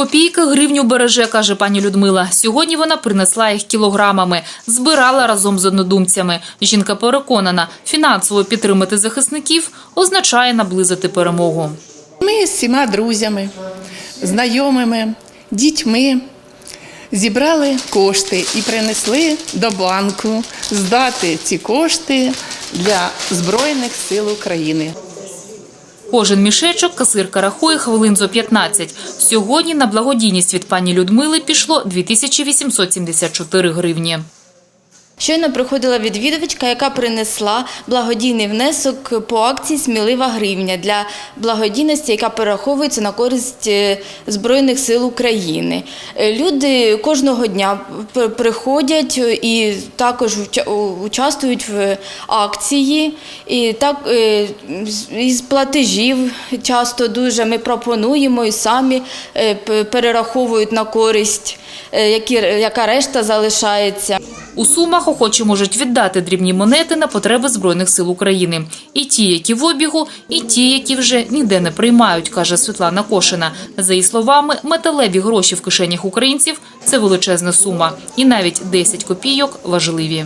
Копійка гривню береже, каже пані Людмила. Сьогодні вона принесла їх кілограмами, збирала разом з однодумцями. Жінка переконана, фінансово підтримати захисників означає наблизити перемогу. Ми з всіма друзями, знайомими, дітьми зібрали кошти і принесли до банку здати ці кошти для Збройних сил України. Кожен мішечок касирка рахує хвилин зо 15. Сьогодні на благодійність від пані Людмили пішло 2874 гривні. Щойно приходила відвідувачка, яка принесла благодійний внесок по акції Смілива гривня для благодійності, яка перераховується на користь е, Збройних сил України. Е, Люди кожного дня приходять і також участвують в акції. І так е, із платежів часто дуже ми пропонуємо і самі перераховують на користь, яка решта залишається. У сумах охочі можуть віддати дрібні монети на потреби Збройних сил України. І ті, які в обігу, і ті, які вже ніде не приймають, каже Світлана Кошина. За її словами, металеві гроші в кишенях українців це величезна сума. І навіть 10 копійок важливі.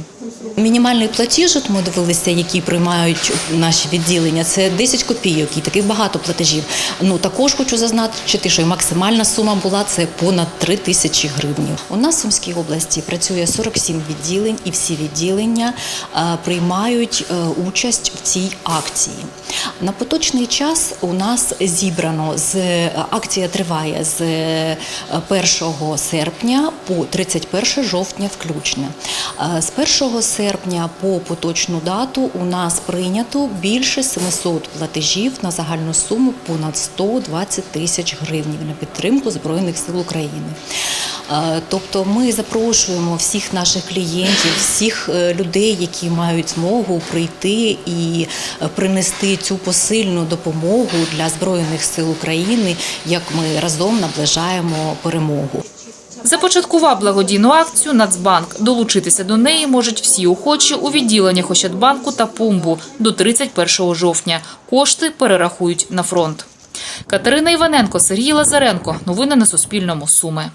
Мінімальний платіж, от ми дивилися, які приймають наші відділення, це 10 копійок і таких багато платежів. Ну також хочу зазначити, що максимальна сума була це понад 3 тисячі гривень. У нас в Сумській області працює 47 відділень, і всі відділення е, приймають е, участь в цій акції. На поточний час у нас зібрано з акція триває з е, 1 серпня по 31 жовтня включно. Е, З 1 серпня по поточну дату у нас прийнято більше 700 платежів на загальну суму понад 120 тисяч гривень на підтримку Збройних сил України. Е, Тобто ми запрошуємо всіх наших клієнтів, всіх е, людей, які мають змогу прийти і е, принести цю посильну допомогу для Збройних сил України, як ми разом наближаємо перемогу. Започаткував благодійну акцію Нацбанк. Долучитися до неї можуть всі охочі у відділеннях Ощадбанку та Пумбу до 31 жовтня. Кошти перерахують на фронт. Катерина Іваненко, Сергій Лазаренко. Новини на Суспільному. Суми.